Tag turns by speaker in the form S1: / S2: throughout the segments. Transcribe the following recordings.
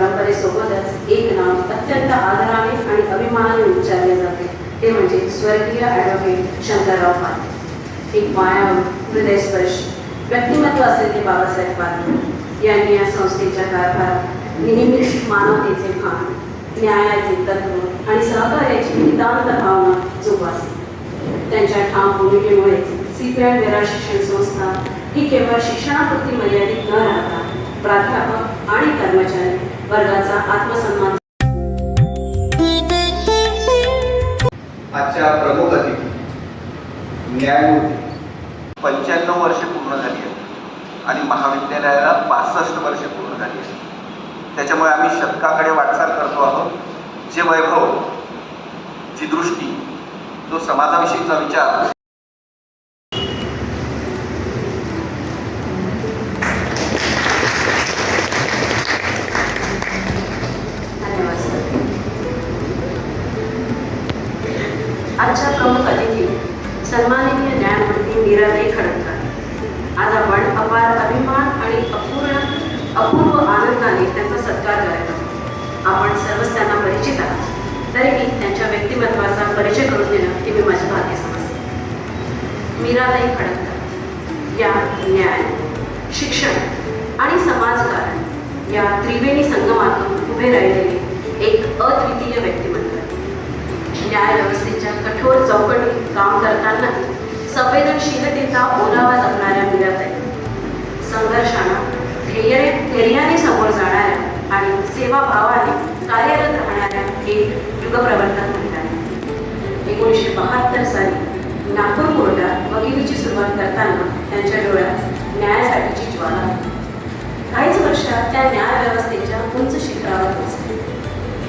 S1: परंपरेसोबतच एक नाव अत्यंत आदराने आणि अभिमानाने उच्चारले जाते. ते म्हणजे स्वर्गीय ॲडव्होकेट शंकरराव पाटील. एक मायाळू हृदयस्पर्शी व्यक्तिमत्व असलेले बाबासाहेब पाटील. यांनी या संस्थेच्या कारभारात नेहमीच मानवतेचे भान न्यायाचे तत्व आणि सहकार्याची नितांत भावना जोपासली. त्यांच्या ठाम भूमिकेमुळेच सीपीआय वेरा शिक्षण संस्था ही केवळ शिक्षणापुरती मर्यादित न राहता प्राध्यापक आणि कर्मचारी वर्गाचा आत्मसन्मान.
S2: आजच्या प्रमुख अतिथी न्यायमूर्ती. पंच्याण्णव वर्षे पूर्ण झाली आहेत आणि महाविद्यालयाला पासष्ट वर्षे पूर्ण झाली आहेत. त्याच्यामुळे आम्ही शतकाकडे वाटचाल करतो आहोत. जे वैभव जी दृष्टी जो समाजाविषयीचा विचार
S1: धन्यवाद सर आजच्या प्रमुख अतिथी सन्माननीय न्यायमूर्ती मीराबाई खडकर आज आपण अपार अभिमान आणि अपूर्ण अपूर्व आनंदाने त्यांचा सत्कार करत आहोत आपण सर्वच त्यांना परिचित आहात तरीही त्यांच्या व्यक्तिमत्वाचा परिचय करून देणं हे मी माझे भाग्य समजते मीराबाई खडकर या न्याय शिक्षण आणि समाजकारण या त्रिवेणी संगमातून उभे राहिलेले एक अद्वितीय व्यक्तिमत्व न्यायव्यवस्थेच्या न्याय व्यवस्थेच्या कठोर चौकटीत काम करताना संवेदनशीलतेचा ओलावा जपणाऱ्या मुलाताई संघर्षाला धैर्य धैर्याने समोर जाणाऱ्या आणि सेवाभावाने कार्यरत राहणाऱ्या एक युगप्रवर्तक म्हणतात एकोणीसशे बहात्तर साली नागपूर कोर्टात वकिलीची सुरुवात करताना त्यांच्या डोळ्यात न्यायासाठीची ज्वाला काहीच वर्षात त्या न्याय व्यवस्थेच्या उंच शिखरावर पोहोचले.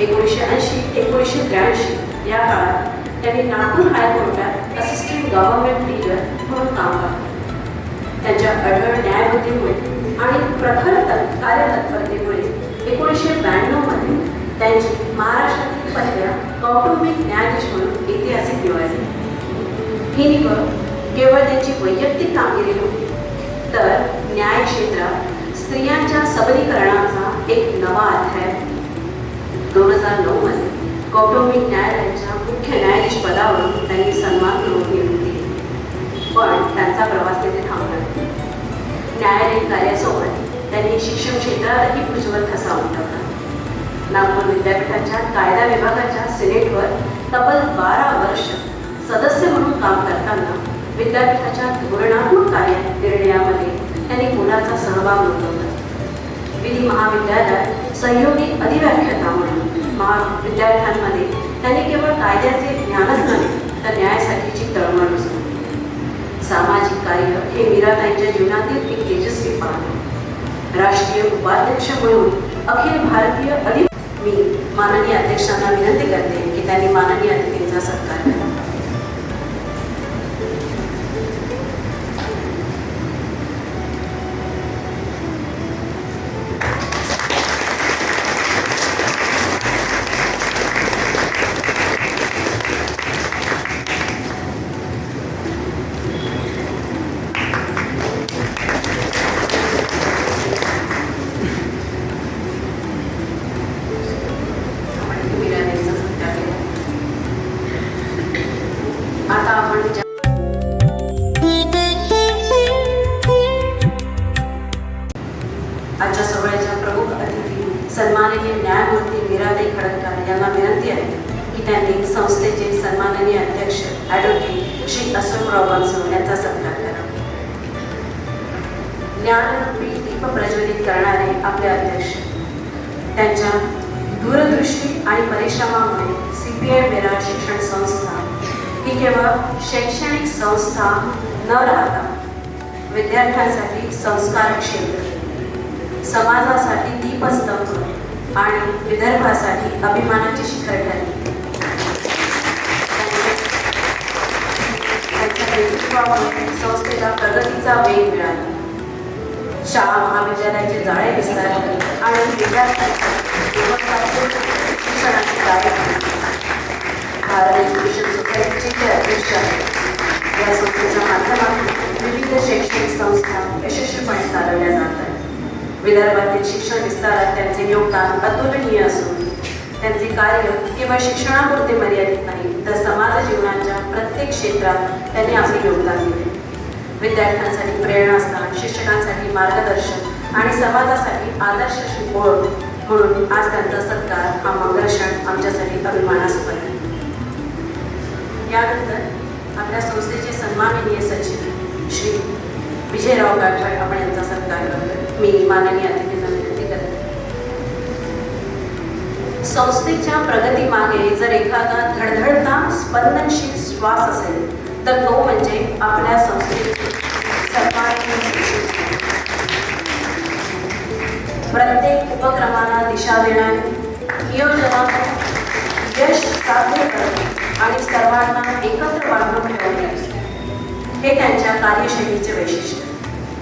S1: एकोणीसशे ऐंशी एकोणीसशे त्र्याऐंशी या काळात त्यांनी नागपूर हायकोर्टात असिस्टंट गव्हर्नमेंट लीडर म्हणून काम पाहिलं. त्यांच्या अढळ न्यायबुद्धीमुळे आणि प्रखर कार्यतत्परतेमुळे एकोणीसशे ब्याण्णवमध्ये त्यांची महाराष्ट्रातील पहिल्या कौटुंबिक न्यायाधीश म्हणून ऐतिहासिक निवड झाली. ही निवड केवळ त्यांची वैयक्तिक कामगिरी नव्हती तर न्याय क्षेत्रात स्त्रियांच्या सबलीकरणाचा एक नवा अध्याय. दोन हजार नऊ मध्ये कौटुंबिक न्यायालयाच्या मुख्य न्यायाधीश पदावरून त्यांनी सन्मान करून घेऊन दिली पण त्यांचा प्रवास तिथे थांबला न्यायालयीन कार्यासोबत त्यांनी शिक्षण क्षेत्रातही उज्ज्वल ठसा उमटवला. नागपूर विद्यापीठाच्या कायदा विभागाच्या सिनेटवर तब्बल बारा वर्ष सदस्य म्हणून काम करताना विद्यापीठाच्या धोरणात्मक कार्य निर्णयामध्ये त्यांनी मुलाचा सहभाग नोंदवला? विधी महाविद्यालयात सहयोगी अधिव्याख्याता म्हणून महाविद्यालयांमध्ये त्यांनी केवळ कायद्याचे ज्ञानच नव्हे तर न्यायासाठीची तळमळ रुजवली सामाजिक कार्य हे मीराताईंच्या जीवनातील एक तेजस्वी पान राष्ट्रीय उपाध्यक्ष म्हणून अखिल भारतीय अधि मी माननीय अध्यक्षांना विनंती करते की त्यांनी माननीय अतिथींचा सत्कार करावा दूरदृष्टी आणि परिश्रमामुळे सी पी आय बेरा शिक्षण संस्था. ही केवळ शैक्षणिक संस्था न राहता विद्यार्थ्यांसाठी संस्कार क्षेत्र. समाजासाठी दीपस्तंभ आणि विदर्भासाठी अभिमानाची शिखर ठरली. संस्थेला प्रगतीचा वेग मिळाला. शाळा महाविद्यालयाचे जाळे विस्तारले आणि विद्यार्थ्यांच्या शिक्षणाचे कार्य केले. भारत एज्युकेशन सोसायटीचे ते अध्यक्ष आहेत या संस्थेच्या माध्यमातून विविध शैक्षणिक संस्था यशस्वीपणे चालवल्या जात आहेत विदर्भातील शिक्षण विस्तारात त्यांचे योगदान अतुलनीय असून त्यांचे कार्य केवळ शिक्षणापुरते मर्यादित नाही तर समाज जीवनाच्या प्रत्येक क्षेत्रात त्यांनी आपले योगदान दिले विद्यार्थ्यांसाठी प्रेरणास्थान शिक्षकांसाठी मार्गदर्शन आणि समाजासाठी आदर्श शिकवण म्हणून आज त्यांचा सत्कार हा मंगल क्षण आमच्यासाठी अभिमानास्पद आहे. यानंतर आपल्या संस्थेचे सन्माननीय सचिव श्री विजयराव गाठवाड आपण यांचा सत्कार करतो मी माननीय अतिथींना विनंती करते. संस्थेच्या प्रगतीमागे जर एखादा धडधडता स्पंदनशील श्वास असेल तर तो म्हणजे आपल्या संस्थेचे सन्माननीय प्रत्येक उपक्रमाला दिशा देणारे नियोजनात यश साध्य करणे आणि सर्वांना एकत्र बांधून ठेवणे हे त्यांच्या कार्यशैलीचे वैशिष्ट्य.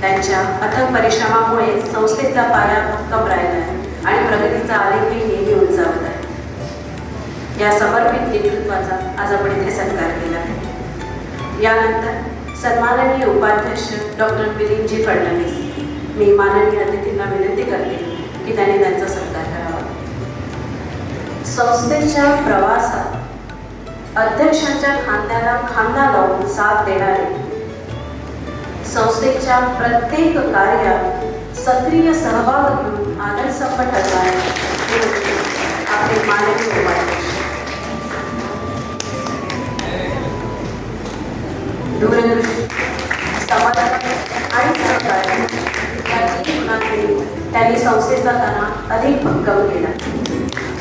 S1: त्यांच्या अथक परिश्रमामुळे संस्थेचा पाया भक्कम राहिला आहे आणि प्रगतीचा आलेखही नेहमी उंचावत आहे. या समर्पित नेतृत्वाचा आज आपण इथे सत्कार केला आहे. यानंतर सन्माननीय उपाध्यक्ष डॉक्टर मिलिंदजी फडणवीस मी माननीय अतिथींना विनंती करते की त्यांनी त्यांचा सत्कार करावा. संस्थेच्या प्रवासात अध्यक्षांच्या खांद्याला खांदा लावून साथ देणारे संस्थेच्या प्रत्येक कार्यात सक्रिय सहभाग घेऊन आदर्शप्प ठरणारे हे आपले माननीय उपाध्यक्ष. दूरदृष्टी समाधान आणि सहकार्य त्यांनी संस्थेचा कणा अधिक भक्कम केला.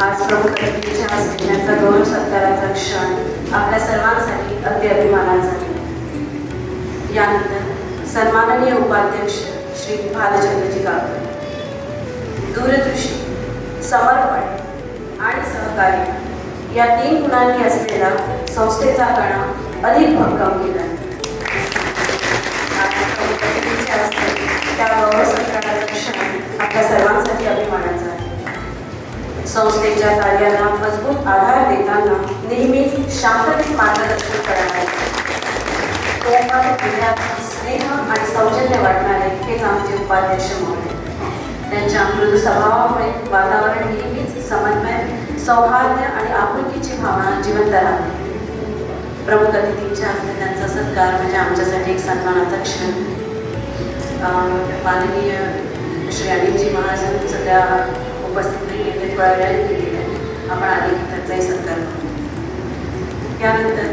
S1: आज प्रमुख अतिथीच्या हस्ते गौरव सत्काराचा क्षण आपल्या सर्वांसाठी अगदी अभिमानाचा आहे. यानंतर सन्माननीय उपाध्यक्ष श्री भालचंद्रजी गावकर. दूरदृष्टी समर्पण आणि सहकार्य या तीन गुणांनी असलेला संस्थेचा कणा अधिक भक्कम केला. मुलांना नेहमीच शांततेत मार्गदर्शन करणारे. प्रेरणादायी विद्यार्थी, स्नेह आणि सौजन्य वाटणारे हेच आमचे उपाध्यक्ष महोदय त्यांच्या मृद स्वभावामुळे वातावरण नेहमीच समन्वय सौहार्द आणि आपुलकीची भावना जिवंत राहते. प्रमुख अतिथींच्या हस्ते त्यांचा सत्कार म्हणजे आमच्यासाठी एक सन्मानाचा क्षण. माननीय श्री अनिलजी महाजन सध्या उपस्थित आपण आधी त्यांचाही सत्कार करू. यानंतर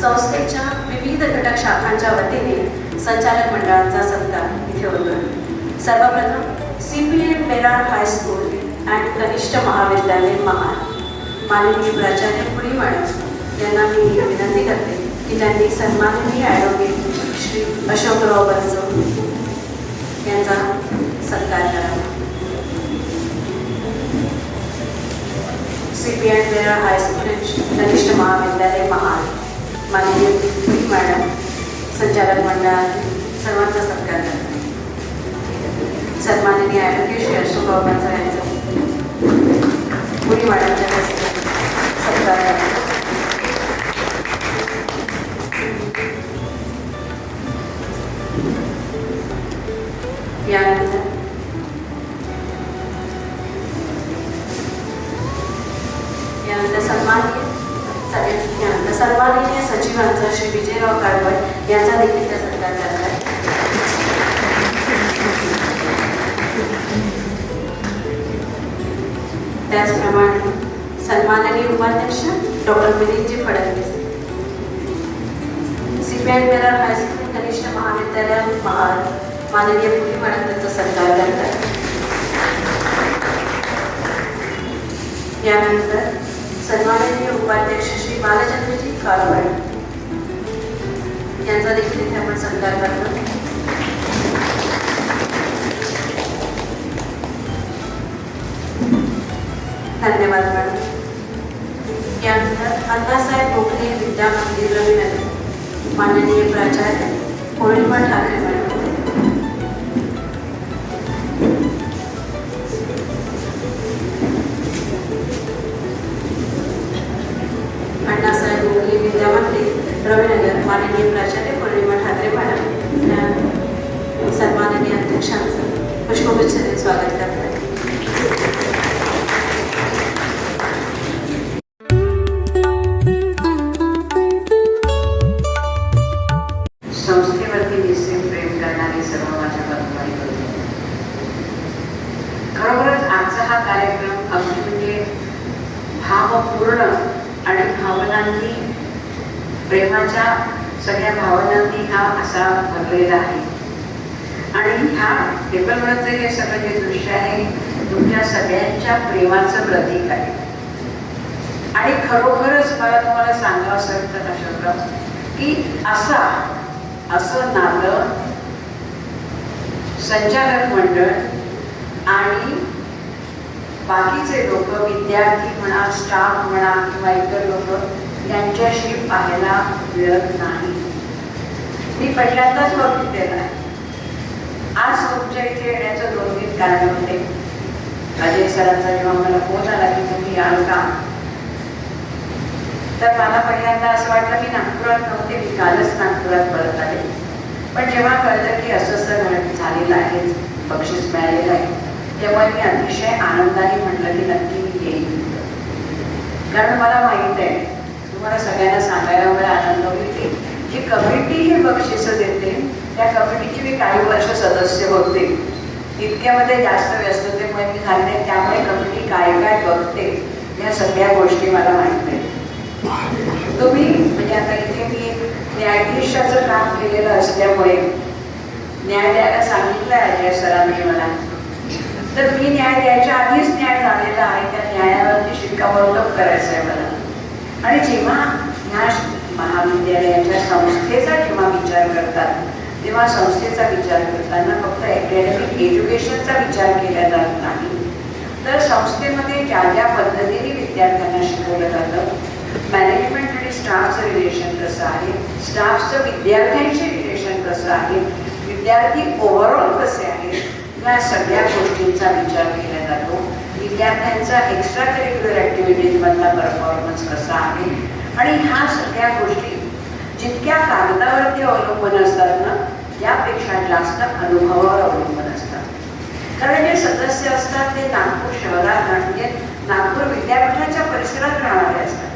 S1: संस्थेच्या विविध घटक शाखांच्या वतीने संचालक मंडळाचा सत्कार इथे होतो. सर्वप्रथम C P M Berad high school and कनिष्ठ महाविद्यालय महाड माननीय प्राचार्य पुरी मॅडम यांना मी विनंती करते की त्यांनी सन्माननीय ॲडव्होकेट श्री अशोकराव बरसव यांचा सत्कार करावा. सी पी एड बेराड हायस्कूल कनिष्ठ महाविद्यालय महाड माननीय मॅडम संचालक मंडळ सर्वांचा सत्कार करतो. सन्माननीय ॲडव्होकेट श्री अशोकराव बरसव यांचा पुरी मॅडमच्या यानंतर सन्माननीय उपाध्यक्ष श्री बालचंद्रजी कालवाड यांचा देखील इथे आपण सत्कार करतो. धन्यवाद मॅडम. यानंतर अण्णासाहेब गोखले विद्या मंदिर रविनगर माननीय प्राचार्य पौर्णिमा ठाकरे मॅडम. जिल्ह्यामध्ये विद्या रविनगर माननीय प्राचार्य पौर्णिमा ठाकरे मॅडम सन्माननीय अध्यक्षांचं पुष्पगुच्छाने स्वागत
S3: करतो. संचालक मंडळ आणि बाकीचे लोक विद्यार्थी म्हणा स्टाफ म्हणा किंवा इतर लोक यांच्याशी पाहायला मिळत नाही. मी पहिल्यांदाच बघितलेलं आहे. आज तुमच्या इथे येण्याचं दोन तीन कारण होते. अजय सरांचा जेव्हा मला फोन आला की तुम्ही याल का? तर मला पहिल्यांदा असं वाटलं मी नागपुरात नव्हते मी कालच नागपुरात परत आले. पण जेव्हा कळलं की असं असं झालेलं आहे बक्षीस मिळालेलं आहे तेव्हा मी अतिशय आनंदाने म्हटलं की नक्की मी कारण मला माहीत आहे तुम्हाला सगळ्यांना सांगायला मला आनंद होईल की जी कमिटी हे बक्षिसं देते त्या कमिटीची मी काही वर्ष सदस्य होते. इतक्यामध्ये जास्त व्यस्ततेमुळे मी झाले नाही त्यामुळे कमिटी काय काय बघते या सगळ्या गोष्टी मला माहीत आहेत. तुम्ही म्हणजे आता इथे मी न्यायाधीशाचं काम केलेलं असल्यामुळे न्यायालयाला सांगितलं आहे या सरांनी मला. तर मी न्याय द्यायच्या आधीच न्याय झालेला आहे त्या न्यायावरती शिक्कामोर्तब करायचं आहे मला. आणि जेव्हा ह्या महाविद्यालयाच्या संस्थेचा जेव्हा विचार करतात तेव्हा संस्थेचा विचार करताना फक्त अकॅडमिक एज्युकेशनचा विचार केला जात नाही. तर संस्थेमध्ये ज्या ज्या पद्धतीने विद्यार्थ्यांना शिकवलं जातं मॅनेजमेंट आणि स्टाफचं रिलेशन कसं आहे? स्टाफचं विद्यार्थ्यांशी रिलेशन कसं आहे? विद्यार्थी ओव्हरऑल कसे आहेत? या सगळ्या गोष्टींचा विचार केला जातो. विद्यार्थ्यांचा एक्स्ट्रा करिक्युलर ॲक्टिव्हिटीजमधला परफॉर्मन्स कसा आहे? आणि ह्या सगळ्या गोष्टी जितक्या कागदावरती अवलंबून असतात ना त्यापेक्षा जास्त अनुभवावर अवलंबून असतात. कारण जे सदस्य असतात ते नागपूर शहरात म्हणजे नागपूर विद्यापीठाच्या परिसरात राहणारे असतात.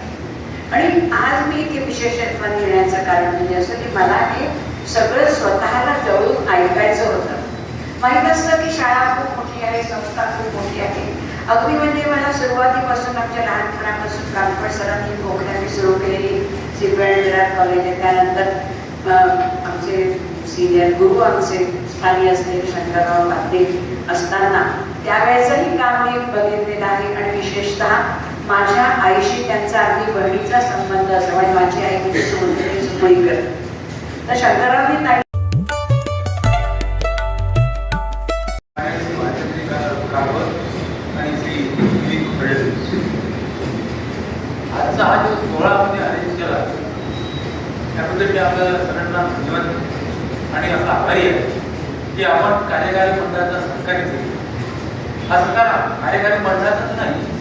S3: आणि आज मी ते विशेषत्व घेण्याचं कारण म्हणजे असं की मला हे सगळं स्वतःला जवळून ऐकायचं होतं. माहीत असतं की शाळा खूप मोठी आहे संस्था खूप मोठी आहे. अगदी म्हणजे मला सुरुवातीपासून आमच्या लहानपणापासून कानपड सरांनी कोकणाने सुरू केलेली सिपेड कॉलेज आहे. त्यानंतर आमचे सिनियर गुरु आमचे स्थानी असलेले शंकरराव पाध्ये असताना त्यावेळेचंही काम मी बघितलेलं आहे. आणि विशेषतः माझ्या आईशी त्यांचा अगदी बहिणीचा संबंध असा म्हणजे माझी आई म्हणजे सुमंत्री तर शंकररावनी ताई
S4: आजचा हा जो सोहळा आपण अरेंज केला त्याबद्दल मी सगळ्यांना धन्यवाद आणि आपला आभारी आहे की आपण कार्यकारी मंडळाचा सहकार्य केला. हा सरकार कार्यकारी मंडळाचाच नाही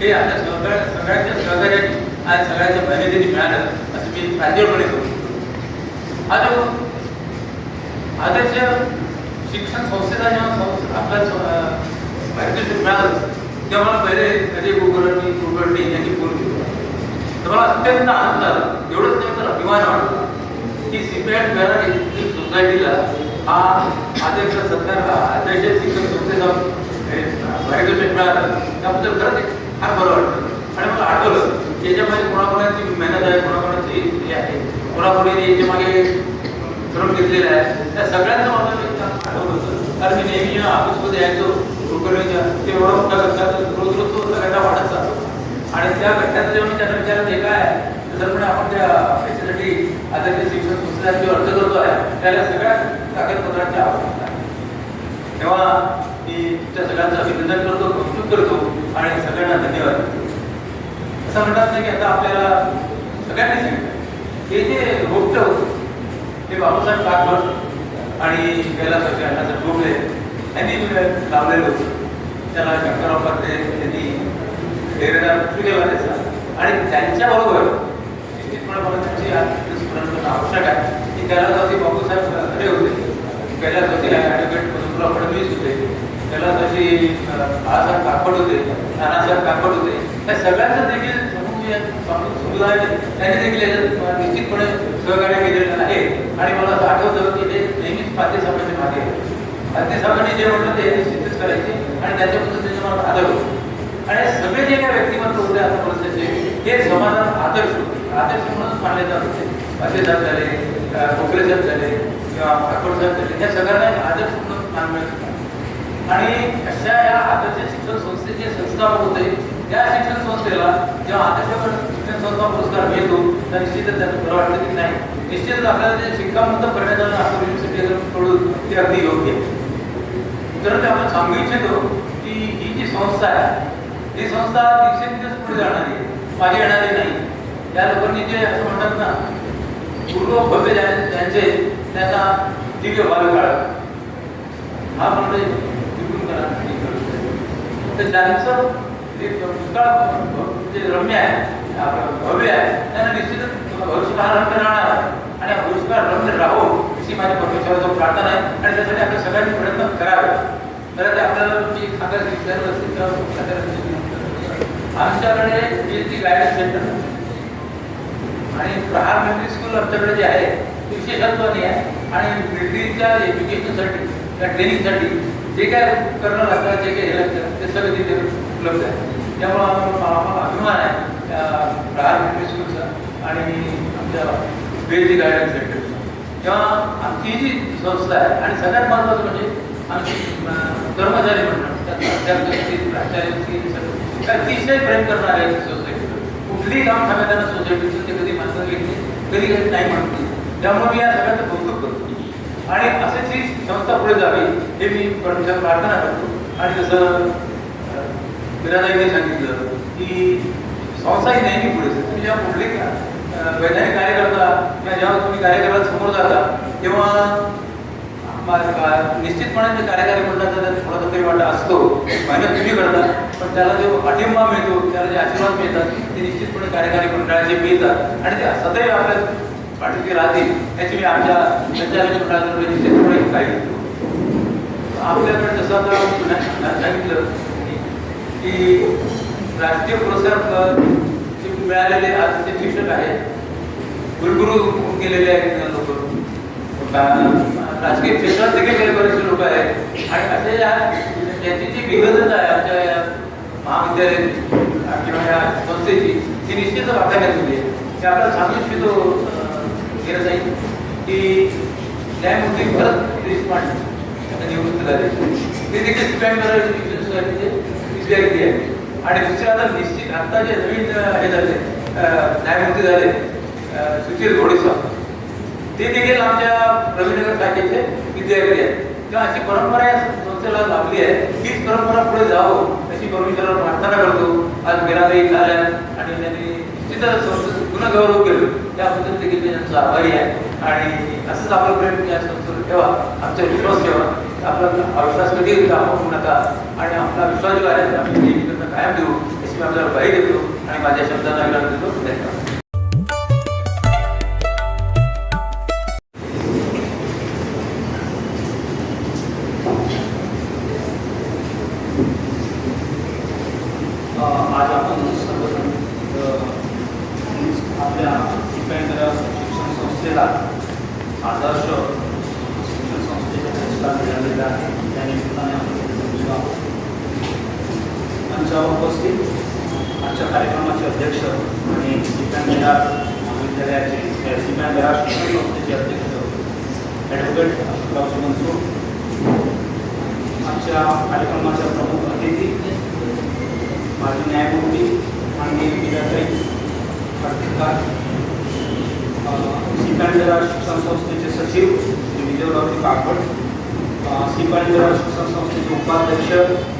S4: हे आता सहकार सगळ्यांच्या सहकार्याने आणि सगळ्यांच्या मर्यादेने मिळालं असं मी प्रांजळपणे करू हा जो आदर्श शिक्षण संस्थेला जेव्हा आपल्या मार्गदर्शन मिळालं तेव्हा पहिले अजय कुलकर्णी कुलकर्णी यांनी फोन केला तर मला अत्यंत आनंद झाला एवढंच नाही तर अभिमान वाटला की सीपीआय कराड सोसायटीला हा आदर्श सत्कार आदर्श शिक्षण संस्थेचा मार्गदर्शन मिळालं. त्याबद्दल खरंच एक फार बरं वाटतं. आणि मला आठवलं त्याच्यामध्ये कोणाकोणाची मेहनत आहे कोणाकोणाची हे आहे. कोणाकोणी याच्या मागे ठरवून घेतलेलं आहे. त्या सगळ्यांचं मला आठवलं होतं. कारण मी नेहमी ऑफिसमध्ये यायचो कुलकर्णीच्या ते एवढा मोठा गटाचा रोज रोज तो गटा वाढत जातो आणि त्या गटाचा जेव्हा मी त्यांना विचारलं हे काय आहे? तर म्हणे आपण त्या याच्यासाठी आता शिक्षण संस्थेसाठी अर्ज करतो आहे त्याला सगळ्या कागदपत्रांची आवश्यकता आहे. तेव्हा मी त्या सगळ्यांचं अभिनंदन करतो कौतुक करतो. सगळ्यांना धन्यवाद. असं म्हणतात ना की आता आपल्याला सगळ्यांनी सांगितलं. हे जे रोपटं होतं ते बाबासाहेब कागभट आणि कैलास अण्णाचं डोंगरे यांनी लावलेलं होतं त्याला शंकरराव पाटे यांनी डेरेदार सुरू केला त्याचा. आणि त्यांच्याबरोबर निश्चितपणे मला त्यांची आज स्मरण करणं आवश्यक आहे. की कैलासवासी बापूसाहेब खरे होते. पहिल्या कैलासवासी ॲडव्होकेट मधुराव फडणवीस होते. त्याला कैलासवासी बाळासाहेब कापड होते नानासाहेब कापड होते या सगळ्यांचं देखील समुदायाने त्यांनी देखील निश्चितपणे सहकार्य केलेलं आहे. आणि मला असं आठवतं की ते नेहमीच पाते पातेसाहेबांच्या मागे. पाते पातेसाहेबांनी जे म्हटलं ते निश्चितच करायचे आणि त्याच्या पद्धतीने मला आदर होतो आणि सगळे जे काही व्यक्तिमत्व होते आतापर्यंतचे हे समाजात आदर्श होते आदर्श म्हणूनच मानले जात होते. पातेसाहेब झाले अं, कोकरे साहेब झाले किंवा ठाकूर साहेब झाले या सगळ्यांना आदर्श म्हणून मानण्यात येतं. आणि अशा या आदर्श शिक्षण संस्थेचे संस्थापक होते. त्या शिक्षण संस्थेला जेव्हा आदर्श शिक्षण संस्था पुरस्कार मिळतो तर निश्चितच त्याचं बरं वाटतं की नाही. निश्चितच आपल्याला जे शिक्कामोर्तब करण्यात आलं असं युनिव्हर्सिटीकडून ते अगदी योग्य. तर ते आपण सांगू इच्छितो की ही जी संस्था आहे ही संस्था दिवसेंदिवस पुढे जाणारी मागे येणारी नाही. या लोकांनी जे असं म्हणतात ना पूर्व भव्य त्यांचे ज्यांचे त्यांना दिव्य भावी हा म्हणजे तिकडून करा हे करू. तर ज्यांचं जे रम्य आहे आपलं भव्य आहे त्यांना निश्चितच भविष्यकाळ रम्य राहणार आणि हा भविष्यकाळ रम्य राहो अशी माझी परमेश्वराचं प्रार्थना आहे आणि त्यासाठी आपण सगळ्यांनी प्रयत्न करावे. तर आपल्याला मी सांगायचं विचारलं असेल तर आमच्याकडे P H D guidance centre आणि प्रहार मिलिटरी स्कूल आमच्याकडे जे आहे ते विशेषत्वाने आहे. आणि मिलिटरीच्या एज्युकेशनसाठी त्या ट्रेनिंगसाठी जे काय करणं लागतं जे काही हे लागतं ते सगळं तिथे उपलब्ध आहे. त्यामुळं आम्हाला अभिमान आहे. त्या प्रहार स्कूलचा आणि आमच्या बेजी गायडन्स सेंटरचा तेव्हा आमची जी संस्था आहे आणि सगळ्यात महत्त्वाचं म्हणजे आमची कर्मचारी म्हणणं त्यात असतील प्राचार्य असतील सगळे. अतिशय प्रेम करणारे आहेत कुठलीही काम सांगायला सोसायटीचं ते कधी माणसं घेतली कधी कधी नाही. म्हणते त्यामुळे मी या सगळ्यात आणि असेच ही संस्था पुढे जावी हे मी परमेश्वर प्रार्थना करतो आणि जसं बिरादाईने सांगितलं की संस्था ही नेहमी पुढे जाते. तुम्ही जेव्हा कुठले अं, वैधानिक कार्य करता किंवा जेव्हा तुम्ही कार्यक्रमात समोर जाता तेव्हा निश्चितपणे जे कार्यकारी म्हणतात त्याचा थोडासा तरी वाटा असतो मेहनत तुम्ही करता पण त्याला जो पाठिंबा मिळतो त्याला जे आशीर्वाद मिळतात ते निश्चितपणे कार्यकारी मंडळाचे मिळतात आणि ते सदैव आपल्या पाठीशी राहतील त्याची मी आमच्या संचालक मंडळाकडे निश्चितपणे काही आपल्याकडे जसं आता सांगितलं की राष्ट्रीय पुरस्कार मिळालेले आज ते शिक्षक आहेत गुरुगुरु होऊन गेलेले आहेत लोक. राजकीय क्षेत्रात देखील काही बरेचसे लोक आहेत. आणि असे या याची जी विगतच आहे आमच्या या महाविद्यालय किंवा या संस्थेची ती निश्चितच वाटायला दिली आहे. ते आपल्याला सांगू इच्छितो गेलं जाईल की न्यायमूर्ती भरत देशपांडे यांना निवृत्त झाले ते देखील स्पॅन सोसायटीचे विद्यार्थी आहेत आणि दुसरे आता निश्चित आता जे नवीन हे झाले न्यायमूर्ती झाले सुशील घोडेसा ते देखील आमच्या रवीनगर शाखेचे विद्यार्थी आहेत. किंवा अशी परंपरा या संस्थेला लाभली आहे. तीच परंपरा पुढे जावं अशी परमेश्वरावर प्रार्थना करतो. आज मीराबाई आल्या आणि त्यांनी निश्चितच संस्थेचं पूर्ण गौरव केलं. त्याबद्दल देखील मी त्यांचा आभारी आहे. आणि असंच आपलं प्रेम या संस्थेवर ठेवा. आमचा विश्वास ठेवा. आपला विश्वास कधी दाखवू नका. आणि आपला विश्वास जो आहे आम्ही कायम देऊ. अशी मी आपल्याला बाई देतो. आणि माझ्या शब्दांना विराम देतो. धन्यवाद.
S5: आज आपण सर्वजण अ, आपल्या दिव्यांग शिक्षण संस्थेला आदर्श शिक्षण संस्थेच्या पुरस्कार मिळालेला आहे. त्या निमित्ताने मंचावर उपस्थित आजच्या कार्यक्रमाचे अध्यक्ष आणि दिव्यांगरा महाविद्यालयाचे अ, शिक्षण संस्थेचे अध्यक्ष ॲडव्होकेट अशोकराव मनसूर आजच्या कार्यक्रमाच्या प्रमुख अतिथी माजी न्यायमूर्ती माननीय विद्यार्थी पत्रकार सिपांजरा शिक्षण संस्थेचे सचिव श्री विजयरावजी काकड सिपांजरा शिक्षण संस्थेचे उपाध्यक्ष